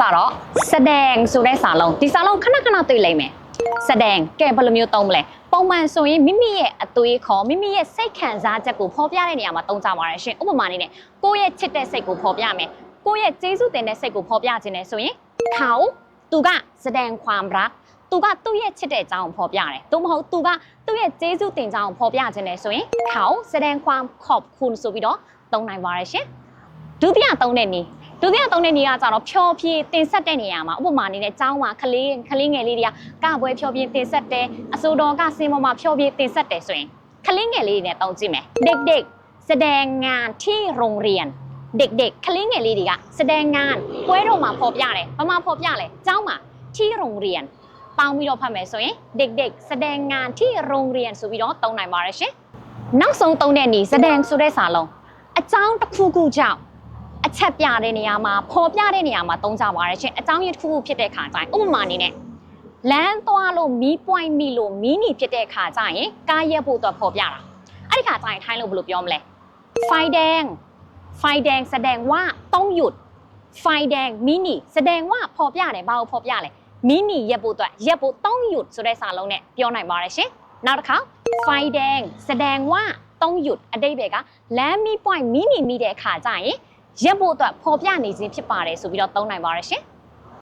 ကြတော့စဒန်ဆိုတဲ့စာလုံးဒီစာလုံးခဏခဏတွေ့လိမ့်မယ်စဒန်ကဲဘယ်လိုမျိုးသုံးမလဲပုံမှန်ဆိုရင်မိမိရဲ့အသွေးခေါ်မိမိရဲ့စိတ်ခံစားချက်ကိုဖော်ပြတဲ့နေရာမှာသုံးကြပါရရှင်ဥပမာအနေနဲ့ကိုယ့်ရဲ့ချစ်တဲ့စိတ်ကိုဖော်ပြမယ်ကိုယ့်ရဲ့ကျေးဇူးတင်တဲ့စိတ်ကိုဖော်ပြခြင်းနဲ့ဆိုရင်ထောင်သူကစဒန်ခွမ်ရာသူကသူ့ရဲ့ချစ်တဲ့အကြောင်းဖော်ပြတယ်။သို့မဟုတ်သူကသူ့ရဲ့ကျေးဇူးတင်ကြောင်းဖော်ပြခြင်းနဲ့ဆိုရင်ခေါင်းစဒန်ခွမ်ခေါ်ခုန်ဆိုပြီးတော့သုံးနိုင်ပါရရှင်။ဒုတိယသုံးတဲ့နည်း ဒုတိယသုံးတဲ့နည်းကကြတော့ဖြောပြတင်ဆက်တဲ့နေရာမှာဥပမာအနေနဲ့ကျောင်းမှာခလေးခလေးငယ်လေးတွေကကပွဲဖြောပြတင်ဆက်တယ်အစိုးတော်ကစင်ပေါ်မှာဖြောပြတင်ဆက်တယ်ဆိုရင်ခလေးငယ်လေးတွေနဲ့တုံကြည့်မယ်။เด็กๆแสดงงานที่โรงเรียน เด็กๆခလေးငယ်လေးတွေကแสดงงานပွဲတော်မှာဖော်ပြတယ်။ဘာမှဖော်ပြလဲ။ကျောင်းမှာที่โรงเรียน ပေါင်းပြီးတော့ဖတ်မယ်ဆိုရင်เด็กๆแสดงงานที่โรงเรียนဆိုပြီးတော့သုံးနိုင်ပါတယ်ရှင်။နောက်ဆုံးသုံးတဲ့နည်းแสดงဆိုတဲ့စာလုံးအကြောင်းတစ်ခုခုကြောင့် အချက်ပြတဲ့နေရာမှာဖော်ပြတဲ့နေရာမှာသုံးကြပါတယ်ရှင်။အကြောင်းရင်းတစ်ခုခုဖြစ်တဲ့ခါကျရင်ဥပမာအနေနဲ့လမ်းသွားလို့မီးပွိုင်းမိလို့မီးနီဖြစ်တဲ့ခါကျရင်ကားရက်ဖို့တော့ဖော်ပြတာ။အဲ့ဒီခါကျရင်ထိုင်းလို့ဘယ်လိုပြောမလဲ။ไฟแดงไฟแดงแสดงว่าต้องหยุดไฟแดงมินิแสดงว่าဖော်ပြတယ်ဘာကိုဖော်ပြလဲ မီနီရက်ဖို့အတွက်ရက်ဖို့တောင်းหยุดဆိုတဲ့စာလုံးနဲ့ပြောနိုင်ပါတယ်ရှင်။နောက်တစ်ခါ ไฟแดงแสดงว่าต้องหยุดအတိတ်ပဲကလမ်းမီ point မီနီမီတဲ့အခါကျရင် ရက်ဖို့အတွက်ပေါ်ပြနေခြင်းဖြစ်ပါတယ်ဆိုပြီးတော့သုံးနိုင်ပါတယ်ရှင်။